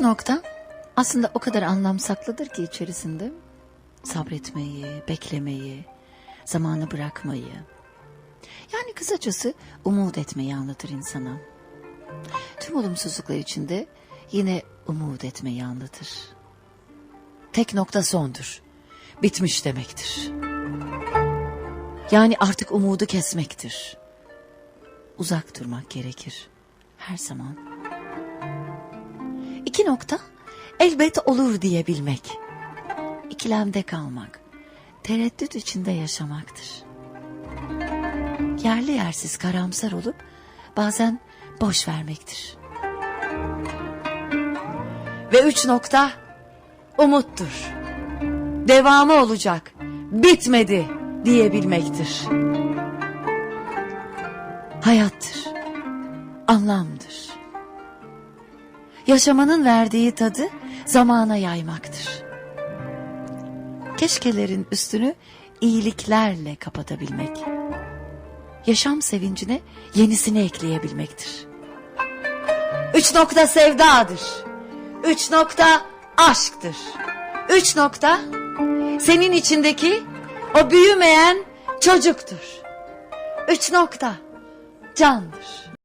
nokta aslında o kadar anlam saklıdır ki içerisinde. Sabretmeyi, beklemeyi, zamanı bırakmayı. Yani kısacası umut etmeyi anlatır insana. Tüm olumsuzluklar içinde yine umut etmeyi anlatır. Tek nokta sondur. Bitmiş demektir. Yani artık umudu kesmektir. Uzak durmak gerekir. Her zaman. İki nokta elbet olur diyebilmek. İkilemde kalmak. Tereddüt içinde yaşamaktır. Yerli yersiz karamsar olup bazen boş vermektir. Ve üç nokta umuttur. Devamı olacak. Bitmedi diyebilmektir. Hayattır. Anlamdır. Yaşamanın verdiği tadı zamana yaymaktır. Keşkelerin üstünü iyiliklerle kapatabilmek. Yaşam sevincine yenisini ekleyebilmektir. Üç nokta sevdadır. Üç nokta aşktır. Üç nokta senin içindeki o büyümeyen çocuktur. Üç nokta candır.